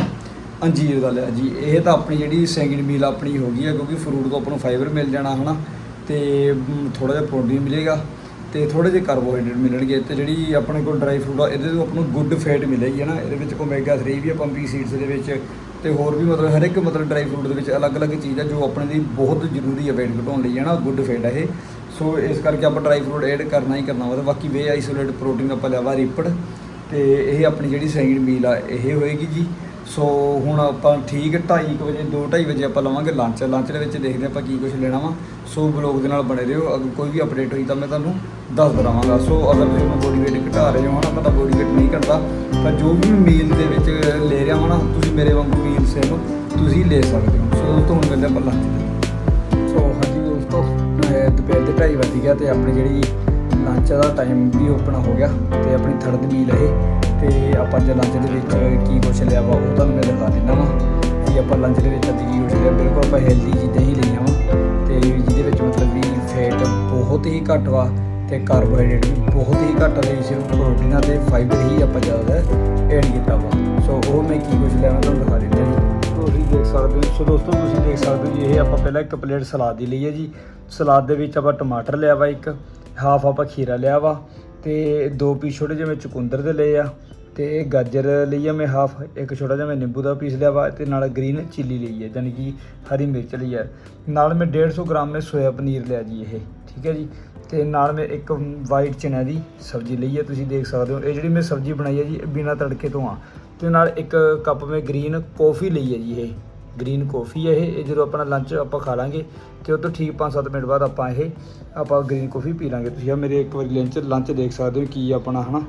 ਅੰਜੀਰ ਦਾ ਲਿਆ ਜੀ। ਇਹ ਤਾਂ ਆਪਣੀ ਜਿਹੜੀ ਸੈਕਿੰਡ ਮੀਲ ਆਪਣੀ ਹੋ ਗਈ ਆ, ਕਿਉਂਕਿ ਫਰੂਟ ਤੋਂ ਆਪਾਂ ਨੂੰ ਫਾਈਬਰ ਮਿਲ ਜਾਣਾ, ਹਨਾ, ਤੇ ਥੋੜਾ ਜਿਹਾ ਪ੍ਰੋਟੀਨ ਮਿਲੇਗਾ, ਤੇ ਥੋੜੇ ਜਿਹੇ ਕਾਰਬੋਹਾਈਡਰੇਟ ਮਿਲਣਗੇ, ਤੇ ਜਿਹੜੀ ਆਪਣੇ ਕੋਲ ਡਰਾਈ ਫਰੂਟ ਆ, ਇਹਦੇ ਤੋਂ ਆਪਾਂ ਨੂੰ ਗੁੱਡ ਫੈਟ ਮਿਲੇਗੀ ਹੈ ਨਾ ਇਹਦੇ ਵਿੱਚ ਓਮੇਗਾ 3 ਵੀ ਆ ਪੰਪਿੰਗ ਸੀਡਸ ਦੇ ਵਿੱਚ ਤੇ ਹੋਰ ਵੀ ਮਤਲਬ ਹਰ ਇੱਕ ਮਤਲਬ ਡਰਾਈ ਫਰੂਟ ਦੇ ਵਿੱਚ ਅਲੱਗ-ਅਲੱਗ ਚੀਜ਼ ਆ ਜੋ ਆਪਣੇ ਲਈ ਬਹੁਤ ਜ਼ਰੂਰੀ ਹੈ weight ਘਟਾਉਣ ਲਈ, ਹੈ ਨਾ? ਗੁੱਡ ਫੈਟ ਹੈ ਇਹ। ਸੋ ਇਸ ਕਰਕੇ ਆਪਾਂ ਡਰਾਈ ਫਰੂਟ ਐਡ ਕਰਨਾ ਹੀ ਕਰਨਾ ਵਾ। ਤੇ ਬਾਕੀ ਵੇ ਆਈਸੋਲੇਟ ਪ੍ਰੋਟੀਨ ਆਪਾਂ ਲਿਆਵਾ ਰਿਪੜ ਤੇ ਇਹ ਆਪਣੀ ਜਿਹੜੀ ਸੈਕਿੰਡ ਮੀਲ ਆ, ਇਹ ਹੋਏਗੀ ਜੀ। ਸੋ ਹੁਣ ਆਪਾਂ ਠੀਕ 2:30 ਵਜੇ 2:30 ਵਜੇ ਆਪਾਂ ਲਵਾਂਗੇ ਲੰਚ ਲੰਚ ਦੇ ਵਿੱਚ ਦੇਖਦੇ ਆਪਾਂ ਕੀ ਕੁਝ ਲੈਣਾ ਵਾ। ਸੋ ਬਲੌਗ ਦੇ ਨਾਲ ਬਣੇ ਰਹੋ। ਅਗਰ ਕੋਈ ਵੀ ਅਪਡੇਟ ਹੋਈ ਤਾਂ ਮੈਂ ਤੁਹਾਨੂੰ ਦੱਸ ਦਵਾਂਗਾ। ਸੋ ਅਗਰ ਤੁਸੀਂ ਆਪਣਾ ਬੋਡੀ weight ਘਟਾ ਰਹੇ ਹੋ ਹਨਾ ਪਤਾ ਬੋਡੀ weight ਨਹੀਂ ਘਟਦਾ। ਤਾਂ ਜੋ ਵੀ ਮੀਲ ਦੇ ਵਿੱਚ ਲੈ ਰਿਹਾ ਹੋ ਨਾ, ਤੁਸੀਂ ਮੇਰੇ ਵਾਂਗੂ ਮੀਲ ਸੇਮ ਤੁਸੀਂ ਲੈ ਸਕਦੇ ਹੋ। ਸੋ ਤੁਹਾਨੂੰ ਹੁਣ ਮਿਲਦੇ ਆਪਾਂ ਲੰਚ ਸੋ ਹਾਂਜੀ ਦੋਸਤੋ ਦੁਪਹਿਰ ਦੇ 2:30 ਵੱਜ ਗਿਆ ਤੇ ਆਪਣੀ ਜਿਹੜੀ ਲੰਚ ਦਾ ਟਾਈਮ ਵੀ ਓਪਨ ਹੋ ਗਿਆ ਤੇ ਆਪਣੀ ਥਰਡ ਮੀਲ ਇਹ। ਤੇ ਆਪਾਂ ਜੇ ਲੰਚ ਦੇ ਵਿੱਚ ਕੀ ਕੁਛ ਲਿਆ ਵਾ ਉਹ ਤੁਹਾਨੂੰ ਮੈਂ ਦਿਖਾ ਦਿੰਦਾ ਵਾ। ਕਿ ਆਪਾਂ ਲੰਚ ਦੇ ਵਿੱਚ ਅੱਜ ਕੀ ਕੁਛ ਲਿਆ, ਬਿਲਕੁਲ ਆਪਾਂ ਹੈਲਦੀ ਚੀਜ਼ਾਂ ਹੀ ਲਈਆਂ। ਵਾ ਜਿਹਦੇ ਵਿੱਚ ਮਤਲਬ ਵੀ ਫੈਟ ਬਹੁਤ ਹੀ ਘੱਟ ਵਾ ਤੇ ਕਾਰਬੋਹਾਈਡਰੇਟ ਵੀ ਬਹੁਤ ਹੀ ਘੱਟ ਦੇ ਸਿਰਫ ਪ੍ਰੋਟੀਨਾਂ ਤੇ ਫਾਈਬਰ ਹੀ ਆਪਾਂ ਜ਼ਿਆਦਾ ਐਡ ਕੀਤਾ ਵਾ। ਸੋ ਉਹ ਮੈਂ ਕੀ ਕੁਝ ਲਿਆ ਤੁਹਾਨੂੰ ਦਿਖਾ ਦਿੰਦਾ ਜੀ। ਤੁਸੀਂ ਦੇਖ ਸਕਦੇ ਹੋ। ਸੋ ਦੋਸਤੋ, ਤੁਸੀਂ ਦੇਖ ਸਕਦੇ ਹੋ ਜੀ, ਇਹ ਆਪਾਂ ਪਹਿਲਾਂ ਇੱਕ ਪਲੇਟ ਸਲਾਦ ਦੀ ਲਈ ਹੈ ਜੀ। ਸਲਾਦ ਦੇ ਵਿੱਚ ਆਪਾਂ ਟਮਾਟਰ ਲਿਆ ਵਾ ਇੱਕ, ਹਾਫ ਆਪਾਂ ਖੀਰਾ ਲਿਆ ਵਾ ਤੇ ਦੋ ਪੀਸ ਛੋਟੇ ਜਿਹੇ ਮੈਂ ਚੁਕੰਦਰ ਦੇ ਲਏ ਆ। ਤੇ ਗਾਜਰ ਲਈ ਆ, ਮੈਂ ਹਾਫ ਇੱਕ ਛੋਟਾ ਜਿਹਾ ਮੈਂ ਨਿੰਬੂ ਦਾ ਪੀਸ ਲਿਆ ਵਾ ਤੇ ਨਾਲ ਗ੍ਰੀਨ ਚਿੱਲੀ ਲਈ ਹੈ ਯਾਨੀ ਕਿ ਹਰੀ ਮਿਰਚ ਲਈ ਹੈ ਨਾਲ ਮੈਂ 150 ਗ੍ਰਾਮ ਮੈਂ ਸੋਇਆ ਪਨੀਰ ਲਿਆ ਜੀ ਇਹ, ਠੀਕ ਹੈ ਜੀ। ਤੇ ਨਾਲ ਮੈਂ ਇੱਕ ਵਾਈਟ ਚਨਾ ਦੀ ਸਬਜ਼ੀ ਲਈ ਹੈ ਤੁਸੀਂ ਦੇਖ ਸਕਦੇ ਹੋ। ਇਹ ਜਿਹੜੀ ਮੈਂ ਸਬਜ਼ੀ ਬਣਾਈ ਹੈ ਜੀ, ਇਹ ਬਿਨਾਂ ਤੜਕੇ ਤੋਂ ਆ। ਤੇ ਨਾਲ ਇੱਕ ਕੱਪ ਮੈਂ ਗ੍ਰੀਨ ਕੌਫੀ ਲਈ ਹੈ ਜੀ ਇਹ। ਗ੍ਰੀਨ ਕੌਫੀ ਹੈ ਇਹ ਜਦੋਂ ਆਪਣਾ ਲੰਚ ਆਪਾਂ ਖਾ ਲਾਂਗੇ, ਤੇ ਉਹ ਤੋਂ ਠੀਕ 5-7 ਮਿੰਟ ਬਾਅਦ ਆਪਾਂ ਇਹ, ਆਪਾਂ ਗ੍ਰੀਨ ਕੌਫੀ ਪੀ ਲਾਂਗੇ। ਤੁਸੀਂ ਆ ਮੇਰੇ ਇੱਕ ਵਾਰੀ ਲੰਚ ਲੰਚ ਦੇਖ ਸਕਦੇ ਹੋ ਕੀ ਆਪਣਾ, ਹਨਾ?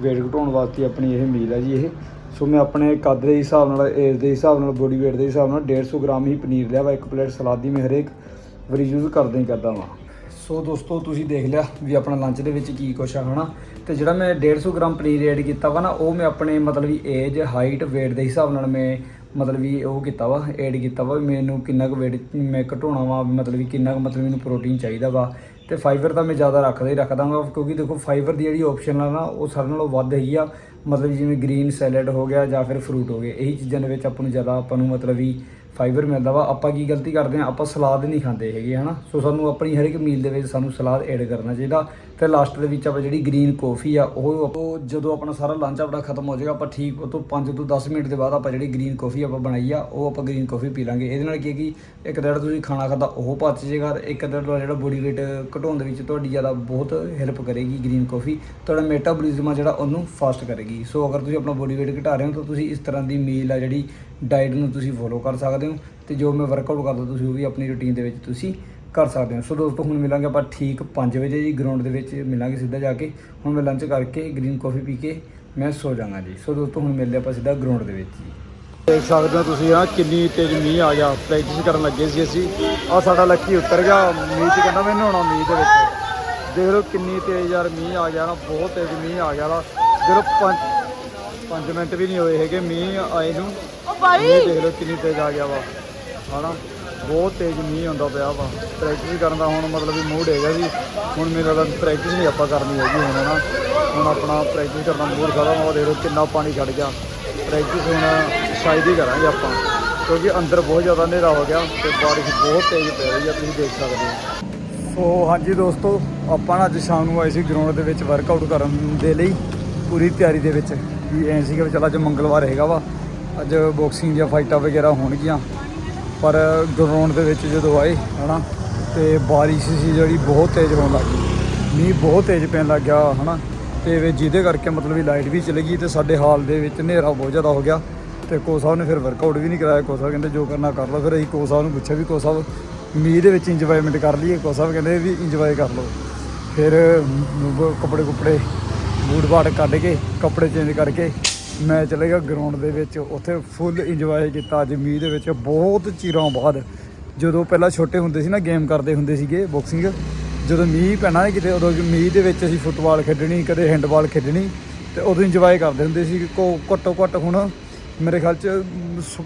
Weight ਘਟਾਉਣ ਵਾਸਤੇ ਆਪਣੀ ਇਹ ਮੀਲ ਹੈ ਜੀ ਇਹ। ਸੋ ਮੈਂ ਆਪਣੇ ਕੱਦ ਦੇ ਹਿਸਾਬ ਨਾਲ ਏਜ ਦੇ ਹਿਸਾਬ ਨਾਲ ਬੋਡੀ weight ਦੇ ਹਿਸਾਬ ਨਾਲ 150 ਗ੍ਰਾਮ ਹੀ ਪਨੀਰ ਲਿਆ ਵਾ, ਇੱਕ ਪਲੇਟ ਸਲਾਦ ਦੀ ਮੈਂ ਹਰੇਕ ਵਾਰੀ ਯੂਜ਼ ਕਰਦਾ ਹੀ ਕਰਦਾ ਵਾਂ। ਸੋ ਦੋਸਤੋ, ਤੁਸੀਂ ਦੇਖ ਲਿਆ ਵੀ ਆਪਣਾ ਲੰਚ ਦੇ ਵਿੱਚ ਕੀ ਕੁਛ ਆ, ਹਨਾ? ਤੇ ਜਿਹੜਾ ਮੈਂ 150 ਗ੍ਰਾਮ ਪਨੀਰ ਐਡ ਕੀਤਾ ਵਾ ਨਾ, ਉਹ ਮੈਂ ਆਪਣੇ ਮਤਲਬ ਵੀ ਏਜ ਹਾਈਟ weight ਦੇ ਹਿਸਾਬ ਨਾਲ ਮੈਂ ਮਤਲਬ ਵੀ ਉਹ ਕੀਤਾ ਵਾ ਐਡ ਕੀਤਾ ਵਾ ਵੀ ਮੈਨੂੰ ਕਿੰਨਾ ਕੁ weight ਮੈਂ ਘਟਾਉਣਾ ਵਾ, ਮਤਲਬ ਵੀ ਕਿੰਨਾ ਕੁ ਮਤਲਬ ਮੈਨੂੰ ਪ੍ਰੋਟੀਨ ਚਾਹੀਦਾ ਵਾ। ਤੇ ਫਾਈਬਰ ਤਾਂ ਮੈਂ ਜ਼ਿਆਦਾ ਰੱਖਦਾ ਹੀ ਰੱਖਦਾ ਹਾਂ ਕਿਉਂਕਿ ਦੇਖੋ ਫਾਈਬਰ ਦੀ ਜਿਹੜੀ ਆਪਸ਼ਨ ਆ ਨਾ, ਉਹ ਸਾਰਿਆਂ ਨਾਲੋਂ ਵੱਧ ਹੈਗੀ ਆ। ਮਤਲਬ ਜਿਵੇਂ ਗ੍ਰੀਨ ਸੈਲਡ ਹੋ ਗਿਆ ਜਾਂ ਫਿਰ ਫਰੂਟ ਹੋ ਗਏ, ਇਹੀ ਚੀਜ਼ਾਂ ਦੇ ਵਿੱਚ ਆਪਾਂ ਨੂੰ ਜ਼ਿਆਦਾ, ਆਪਾਂ ਨੂੰ ਮਤਲਬ ਵੀ ਫਾਈਬਰ ਮਿਲਦਾ ਵਾ। ਆਪਾਂ ਕੀ ਗਲਤੀ ਕਰਦੇ ਆ ਆਪਾਂ ਸਲਾਦ ਨਹੀਂ ਖਾਂਦੇ ਹੈਗੇ, ਹਨਾ? ਸੋ ਸਾਨੂੰ ਆਪਣੀ ਹਰ ਇੱਕ ਮੀਲ ਦੇ ਵਿੱਚ ਸਾਨੂੰ ਸਲਾਦ ਐਡ ਕਰਨਾ ਚਾਹੀਦਾ। ਤੇ ਲਾਸਟ ਦੇ ਵਿੱਚ ਆਪਾਂ ਜਿਹੜੀ ਗ੍ਰੀਨ ਕਾਫੀ ਆ, ਉਹ ਉਹ ਜਦੋਂ ਆਪਣਾ ਸਾਰਾ ਲੰਚ ਆਪਣਾ ਖਤਮ ਹੋ ਜਾਏਗਾ, ਆਪਾਂ ਠੀਕ ਉਹ ਤੋਂ 5 ਤੋਂ 10 ਮਿੰਟ ਦੇ ਬਾਅਦ ਆਪਾਂ ਜਿਹੜੀ ਗ੍ਰੀਨ ਕਾਫੀ ਆਪਾਂ ਬਣਾਈ ਆ, ਉਹ ਆਪਾਂ ਗ੍ਰੀਨ ਕਾਫੀ ਪੀ ਲਾਂਗੇ। ਇਹਦੇ ਨਾਲ ਕੀ ਹੈ ਕਿ ਇੱਕ ਤਾਂ ਜਿਹੜਾ ਤੁਸੀਂ ਖਾਣਾ ਖਾਦਾ ਉਹ ਪਚ ਜਾਏਗਾ ਇੱਕ ਜਿਹੜਾ ਤੁਹਾਡਾ ਜਿਹੜਾ ਬੋਡੀ weight ਘਟਾਉਣ ਦੇ ਵਿੱਚ ਤੁਹਾਡੀ ਜ਼ਿਆਦਾ ਬਹੁਤ ਹੈਲਪ ਕਰੇਗੀ ਗ੍ਰੀਨ ਕਾਫੀ ਤੁਹਾਡਾ ਮੈਟਾਬੋਲਿਜ਼ਮ ਆ ਜਿਹੜਾ, ਉਹਨੂੰ ਫਾਸਟ ਕਰੇਗੀ। ਸੋ ਅਗਰ ਤੁਸੀਂ ਆਪਣਾ ਬੋਡੀ weight ਘਟਾ ਰਹੇ ਹੋ, ਤਾਂ ਤੁਸੀਂ ਇਸ ਤਰ੍ਹਾਂ ਦੀ ਮੀਲ ਆ ਜਿਹੜੀ ਡਾਈਟ ਨੂੰ ਤੁਸੀਂ ਫੋਲੋ ਕਰ ਸਕਦੇ ਹੋ ਤੇ ਜੋ ਮੈਂ ਵਰਕਆਊਟ ਕਰਦਾ ਤੁਸੀਂ ਉਹ ਵੀ ਆਪਣੀ ਰੁਟੀਨ ਦੇ ਵਿੱਚ ਤੁਸੀਂ ਕਰ ਸਕਦੇ ਹੋ। ਸੋ ਦੋਸਤੋ, ਹੁਣ ਮਿਲਾਂਗੇ ਆਪਾਂ ਠੀਕ 5 ਵਜੇ ਜੀ ਗਰਾਊਂਡ ਦੇ ਵਿੱਚ ਮਿਲਾਂਗੇ ਸਿੱਧਾ ਜਾ ਕੇ। ਹੁਣ ਮੈਂ ਲੰਚ ਕਰਕੇ ਗ੍ਰੀਨ ਕਾਫੀ ਪੀ ਕੇ ਮੈਂ ਸੋ ਜਾਵਾਂਗਾ ਜੀ। ਸੋ ਦੋਸਤੋ, ਹੁਣ ਮਿਲਦੇ ਆਪਾਂ ਸਿੱਧਾ ਗਰਾਊਂਡ ਦੇ ਵਿੱਚ ਜੀ। ਦੇਖ ਸਕਦੇ ਹੋ ਤੁਸੀਂ ਆ ਕਿੰਨੀ ਤੇਜ਼ ਮੀਂਹ ਆ ਗਿਆ। ਪ੍ਰੈਕਟਿਸ ਕਰਨ ਲੱਗੇ ਸੀ ਅਸੀਂ। ਆ ਸਾਡਾ ਲੱਕੀ ਉੱਤਰ ਗਿਆ। ਮੀਂਹ 'ਚ ਕਹਿੰਦਾ ਮੈਂ ਨਹਾਉਣਾ ਮੀਂਹ ਦੇ ਵਿੱਚ। ਦੇਖ ਲਓ ਕਿੰਨੀ ਤੇਜ਼ ਯਾਰ ਮੀਂਹ ਆ ਗਿਆ ਨਾ, ਬਹੁਤ ਤੇਜ਼ ਮੀਂਹ ਆ ਗਿਆ ਵਾ। ਜਦੋਂ 5 5 ਮਿੰਟ ਵੀ ਨਹੀਂ ਹੋਏ ਹੈਗੇ। ਮੀਂਹ ਆਏ ਨੂੰ। ਭਾਈ। ਮੀਂਹ ਦੇਖ ਲਓ ਕਿੰਨੀ ਤੇਜ਼ ਆ ਗਿਆ ਵਾ। ਹਨਾ? ਬਹੁਤ ਤੇਜ਼ ਮੀਂਹ ਆਉਂਦਾ ਪਿਆ ਵਾ। ਪ੍ਰੈਕਟਿਸ ਕਰਨ ਦਾ ਹੁਣ ਮਤਲਬ ਵੀ ਮੂਡ ਹੈਗਾ ਜੀ। ਹੁਣ ਮੇਰਾ ਤਾਂ ਪ੍ਰੈਕਟਿਸ ਨਹੀਂ ਆਪਾਂ ਕਰਨੀ ਹੈਗੀ ਹੁਣ, ਹਨਾ? ਹੁਣ ਆਪਣਾ ਪ੍ਰੈਕਟਿਸ ਕਰਨ ਦਾ ਮੂਡ ਖਤਮ ਹੋ ਦੇਖ ਲਓ ਕਿੰਨਾ ਪਾਣੀ ਛੱਡ ਗਿਆ। ਪ੍ਰੈਕਟਿਸ ਹੁਣ ਸ਼ਾਇਦ ਹੀ ਕਰਾਂਗੇ ਆਪਾਂ। ਕਿਉਂਕਿ ਅੰਦਰ ਬਹੁਤ ਜ਼ਿਆਦਾ ਹਨੇਰਾ ਹੋ ਗਿਆ ਤੇ ਬਾਰਿਸ਼ ਬਹੁਤ ਤੇਜ਼ ਪੈ ਰਹੀ ਆ, ਤੁਸੀਂ ਦੇਖ ਸਕਦੇ ਹੋ। ਸੋ ਹਾਂਜੀ ਦੋਸਤੋ, ਆਪਾਂ ਨਾ ਅੱਜ ਸ਼ਾਮ ਨੂੰ ਆਏ ਸੀ ਗਰਾਊਂਡ ਦੇ ਵਿੱਚ ਵਰਕਆਊਟ ਕਰਨ ਦੇ ਲਈ, ਪੂਰੀ ਤਿਆਰੀ ਦੇ ਵਿੱਚ। ਵੀ ਐਂ ਸੀਗਾ ਕਿ ਵੀ ਚੱਲ ਅੱਜ ਮੰਗਲਵਾਰ ਹੈਗਾ ਵਾ। ਅੱਜ ਬਾਕਸਿੰਗ ਜਾਂ ਫਾਈਟਾਂ ਵਗੈਰਾ ਹੋਣਗੀਆਂ। ਪਰ ਗਰਾਊਂਡ ਦੇ ਵਿੱਚ ਜਦੋਂ ਆਏ, ਹਨਾ, ਤੇ ਬਾਰਿਸ਼ ਸੀ ਜਿਹੜੀ ਬਹੁਤ ਤੇਜ਼ ਹੋਣ ਲੱਗ ਗਈ। ਮੀਂਹ ਬਹੁਤ ਤੇਜ਼ ਪੈਣ ਲੱਗ ਗਿਆ, ਹਨਾ। ਤੇ ਵੀ ਜਿਹਦੇ ਕਰਕੇ ਮਤਲਬ ਵੀ ਲਾਈਟ ਵੀ ਚਲੀ ਗਈ ਤੇ ਸਾਡੇ ਹਾਲ ਦੇ ਵਿੱਚ ਹਨੇਰਾ ਬਹੁਤ ਜ਼ਿਆਦਾ ਹੋ ਗਿਆ। ਤੇ ਕੋ ਸਾਹਿਬ ਨੇ ਫਿਰ ਵਰਕਆਊਟ ਵੀ ਨਹੀਂ ਕਰਾਇਆ, ਕੋ ਸਾਹਿਬ ਕਹਿੰਦੇ ਜੋ ਕਰਨਾ ਕਰ ਲਓ, ਫਿਰ ਅਸੀਂ ਕੋ ਸਾਹਿਬ ਨੂੰ ਪੁੱਛਿਆ ਵੀ ਕੋ ਸਾਹਿਬ, ਮੀਂਹ ਦੇ ਵਿੱਚ ਇੰਜੋਇਮੈਂਟ ਕਰ ਲਈਏ। ਕੋ ਕਹਿੰਦੇ ਵੀ ਇੰਜੋਏ ਕਰ ਲਓ। ਫਿਰ ਕੱਪੜੇ ਕੁਪੜੇ ਬੂਟ ਬਾਟ ਕੱਢ ਕੇ, ਕੱਪੜੇ ਚੇਂਜ ਕਰਕੇ ਮੈਂ ਚਲੇ ਗਿਆ ਗਰਾਊਂਡ ਦੇ ਵਿੱਚ, ਉੱਥੇ ਫੁੱਲ ਇੰਜੋਏ ਕੀਤਾ ਅੱਜ ਮੀਂਹ ਦੇ ਵਿੱਚ। ਬਹੁਤ ਚਿਰਾਂ ਬਾਅਦ ਜਦੋਂ ਪਹਿਲਾਂ ਛੋਟੇ ਹੁੰਦੇ ਸੀ ਨਾ ਗੇਮ ਕਰਦੇ ਹੁੰਦੇ ਸੀਗੇ ਬਾਕਸਿੰਗ ਜਦੋਂ ਮੀਂਹ ਪੈਣਾ ਕਿਤੇ, ਉਦੋਂ ਮੀਂਹ ਦੇ ਵਿੱਚ ਅਸੀਂ ਫੁੱਟਬਾਲ ਖੇਡਣੀ, ਕਦੇ ਹੈਂਡਬਾਲ ਖੇਡਣੀ ਤੇ ਉਦੋਂ ਇੰਜੋਏ ਕਰਦੇ ਹੁੰਦੇ ਸੀ। ਕੋ ਘੱਟੋ ਘੱਟ ਹੁਣ ਮੇਰੇ ਖਿਆਲ ਚ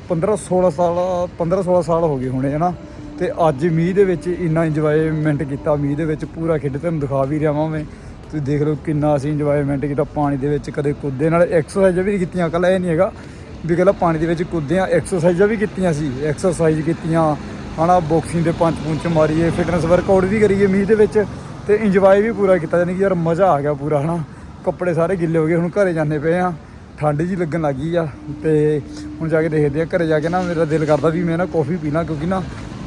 15 16 ਸਾਲ 15 16 ਸਾਲ ਹੋ ਗਏ ਹੋਣੇ ਹਨਾ ਤੇ ਅੱਜ ਮੀਂਹ ਦੇ ਵਿੱਚ ਇੰਨਾ ਇੰਜੋਏਮੈਂਟ ਕੀਤਾ, ਮੀਂਹ ਦੇ ਵਿੱਚ ਪੂਰਾ ਖੇਡ ਤੁਹਾਨੂੰ ਦਿਖਾ ਵੀ ਰਿਹਾ ਵਾਂ ਮੈਂ। ਤੁਸੀਂ ਦੇਖ ਲਓ ਕਿੰਨਾ ਅਸੀਂ ਇੰਜੋਇਮੈਂਟ ਕੀਤਾ, ਪਾਣੀ ਦੇ ਵਿੱਚ ਕਦੇ ਕੁੱਦੇ ਨਾਲ ਐਕਸਰਸਾਈਜ਼ਾਂ ਵੀ ਕੀਤੀਆਂ ਕੱਲ ਇਹ ਨਹੀਂ ਹੈਗਾ ਵੀ ਕੱਲ੍ਹ ਪਾਣੀ ਦੇ ਵਿੱਚ ਕੁੱਦੇ ਆ ਐਕਸਰਸਾਈਜ਼ਾਂ ਵੀ ਕੀਤੀਆਂ ਸੀ ਐਕਸਰਸਾਈਜ਼ ਕੀਤੀਆਂ, ਹਨਾ ਬਾਕਸਿੰਗ ਦੇ ਪੰਜ ਪੁੰਚ ਮਾਰੀਏ ਫਿਟਨੈਸ ਵਰਕਆਊਟ ਵੀ ਕਰੀਏ ਮੀਂਹ ਦੇ ਵਿੱਚ ਤੇ ਇੰਜੋਏ ਵੀ ਪੂਰਾ ਕੀਤਾ, ਯਾਨੀ ਕਿ ਯਾਰ ਮਜ਼ਾ ਆ ਗਿਆ ਪੂਰਾ, ਹਨਾ। ਕੱਪੜੇ ਸਾਰੇ ਗਿੱਲੇ ਹੋ ਗਏ, ਹੁਣ ਘਰੇ ਜਾਂਦੇ ਪਏ ਆ, ਠੰਡ ਜੀ ਲੱਗਣ ਲੱਗੀ ਆ ਤੇ ਹੁਣ ਜਾ ਕੇ ਦੇਖਦੇ ਆ, ਘਰੇ ਜਾ ਕੇ ਨਾ ਮੇਰਾ ਦਿਲ ਕਰਦਾ ਵੀ ਮੈਂ ਨਾ ਕੌਫੀ ਲਾਂ, ਕਿਉਂਕਿ ਨਾ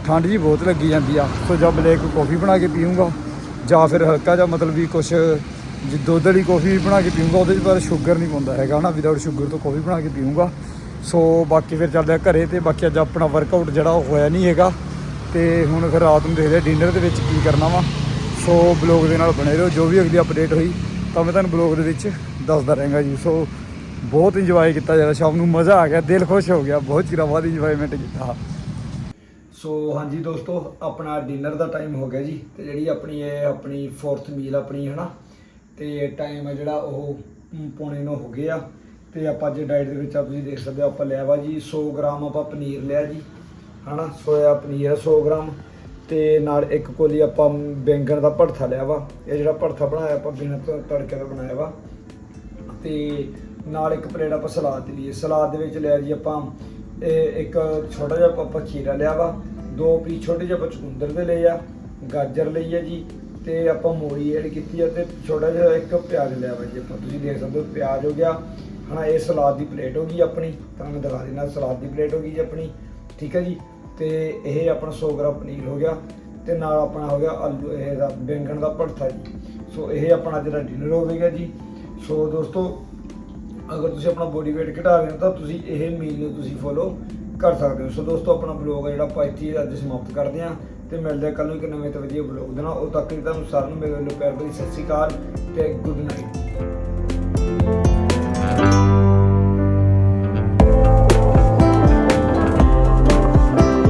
ਠੰਡ ਜੀ ਬਹੁਤ ਲੱਗੀ ਜਾਂਦੀ ਆ। ਸੋ ਜਦ ਬਲੇਕ ਕੌਫੀ ਬਣਾ ਕੇ ਪੀਊਂਗਾ। ਜਾਂ ਫਿਰ ਹਲਕਾ ਜਿਹਾ ਮਤਲਬ ਵੀ ਕੁਛ ਜੀ ਦੁੱਧ ਵਾਲੀ ਕੌਫੀ ਬਣਾ ਕੇ ਪੀਊਂਗਾ, ਉਹਦੇ 'ਚ ਪਰ ਸ਼ੂਗਰ ਨਹੀਂ ਪਾਉਂਦਾ ਹੈਗਾ ਨਾ ਵਿਦਆਊਟ ਸ਼ੂਗਰ ਤੋਂ ਕੌਫੀ ਬਣਾ ਕੇ ਪੀਊਂਗਾ। ਸੋ ਬਾਕੀ ਫਿਰ ਚੱਲਦੇ ਆ ਘਰੇ ਤੇ ਬਾਕੀ ਅੱਜ ਆਪਣਾ ਵਰਕਆਊਟ ਜਿਹੜਾ ਉਹ ਹੋਇਆ ਨਹੀਂ ਹੈਗਾ। ਤੇ ਹੁਣ ਫਿਰ ਰਾਤ ਨੂੰ ਦੇਖਦੇ ਆ ਡਿਨਰ ਦੇ ਵਿੱਚ ਕੀ ਕਰਨਾ ਵਾ। ਸੋ ਬਲੌਗ ਦੇ ਨਾਲ ਬਣੇ ਰਹੋ, ਜੋ ਵੀ ਅਗਲੀ ਅਪਡੇਟ ਹੋਈ, ਤਾਂ ਮੈਂ ਤੁਹਾਨੂੰ ਬਲੌਗ ਦੇ ਵਿੱਚ ਦੱਸਦਾ ਰਹਾਂਗਾ ਜੀ। ਸੋ ਬਹੁਤ ਇੰਜੋਏ ਕੀਤਾ ਜ਼ਿਆਦਾ ਸ਼ਾਮ ਨੂੰ ਮਜ਼ਾ ਆ ਗਿਆ, ਦਿਲ ਖੁਸ਼ ਹੋ ਗਿਆ, ਬਹੁਤ ਚਿਰਾਂ ਬਾਅਦ ਇੰਜੋਏਮੈਂਟ ਕੀਤਾ। ਸੋ ਹਾਂਜੀ ਦੋਸਤੋ ਆਪਣਾ ਡਿਨਰ ਦਾ ਟਾਈਮ ਹੋ ਗਿਆ ਜੀ ਤੇ ਜਿਹੜੀ ਆਪਣੀ ਇਹ ਆਪਣੀ ਫੋਰਥ ਮੀਲ ਆਪਣੀ ਹਨਾ? ਤੇ ਟਾਈਮ ਆ ਜਿਹੜਾ ਉਹ ਮ, ਪੌਣੇ ਨੂੰ ਹੋ ਗਿਆ ਆ ਤੇ ਆਪਾਂ ਅੱਜ ਡਾਈਟ ਦੇ ਵਿੱਚ ਆ ਤੁਸੀਂ ਦੇਖ ਸਕਦੇ ਹੋ ਆਪਾਂ ਲਿਆ ਵਾ ਜੀ 100 ਗ੍ਰਾਮ ਆਪਾਂ ਪਨੀਰ ਲਿਆ ਜੀ ਹਨਾ? ਸੋਇਆ ਪਨੀਰ 100 ਗ੍ਰਾਮ ਤੇ ਨਾਲ ਇੱਕ ਕੋਲੀ ਆਪਾਂ ਬੈਂਗਣ ਦਾ ਭੜਥਾ ਲਿਆ ਵਾ। ਇਹ ਜਿਹੜਾ ਭੜਥਾ ਬਣਾਇਆ ਆਪਾਂ ਬਿਨਾਂ ਤ- ਤੜਕੇ ਦਾ ਬਣਾਇਆ ਵਾ। ਤੇ ਨਾਲ ਇੱਕ ਪਲੇਟ ਆਪਾਂ ਸਲਾਦ ਦੀ ਲਈ। ਸਲਾਦ ਦੇ ਵਿੱਚ ਲਿਆ ਜੀ ਆਪਾਂ ਇਹ ਇੱਕ ਛੋਟਾ ਜਿਹਾ ਆਪਾਂ ਖੀਰਾ ਲਿਆ ਵਾ ਦੋ ਪੀ ਛੋਟੇ ਜਿਹੇ ਆਪਾਂ ਚੁਕੰਦਰ ਦੇ ਲਏ ਆ, ਗਾਜਰ ਲਈ ਹੈ ਜੀ, ਤੇ ਆਪਾਂ ਮੂਲੀ ਐਡ ਕੀਤੀ ਆ ਤੇ ਛੋਟਾ ਜਿਹਾ ਇੱਕ ਪਿਆਜ਼ ਲਿਆ ਵਾ ਜੀ ਆਪਾਂ, ਤੁਸੀਂ ਦੇਖ ਸਕਦੇ ਹੋ ਪਿਆਜ਼ ਹੋ ਗਿਆ। ਹਨਾ ਇਹ ਸਲਾਦ ਦੀ ਪਲੇਟ ਹੋ ਗਈ ਆਪਣੀ ਤਾਂ ਮੈਂ ਦਿਖਾ ਦੇਣਾ ਸਲਾਦ ਦੀ ਪਲੇਟ ਹੋ ਗਈ ਜੀ ਆਪਣੀ, ਠੀਕ ਹੈ ਜੀ? ਤੇ ਇਹ ਆਪਣਾ 100 ਗ੍ਰਾਮ ਪਨੀਰ ਹੋ ਗਿਆ, ਤੇ ਨਾਲ ਆਪਣਾ ਹੋ ਗਿਆ ਆਲੂ, ਇਹ ਦਾ ਬੈਂਗਣ ਦਾ ਭੜਥਾ ਜੀ। ਸੋ ਇਹ ਆਪਣਾ ਜਿਹੜਾ ਡਿਨਰ ਹੋਵੇਗਾ ਜੀ। ਸੋ ਦੋਸਤੋ, ਅਗਰ ਤੁਸੀਂ ਆਪਣਾ ਬੋਡੀ weight ਘਟਾ ਰਹੇ ਹੋ ਤਾਂ ਤੁਸੀਂ ਇਹ ਮੀਲ ਨੂੰ ਤੁਸੀਂ ਫੋਲੋ ਕਰ ਸਕਦੇ ਹੋ। ਸੋ ਦੋਸਤੋ, ਆਪਣਾ ਬਲੌਗ ਹੈ ਜਿਹੜਾ ਆਪਾਂ ਇੱਥੇ ਅੱਜ ਸਮਾਪਤ ਕਰਦੇ ਹਾਂ ਤੇ ਮਿਲਦੇ ਹਾਂ ਕੱਲ ਨੂੰ ਇੱਕ ਨਵੇਂ ਤੇ ਵਧੀਆ ਬਲੌਗ ਦੇ ਨਾਲ। ਉਹ ਤੱਕ ਲਈ ਤੁਹਾਨੂੰ ਸਾਰਿਆਂ ਨੂੰ ਮੇਰੇ ਵੱਲੋਂ ਪਿਆਰ ਭਰੀ ਸਤਿ ਸ਼੍ਰੀ ਅਕਾਲ ਤੇ ਗੁੱਡ ਨਾਈਟ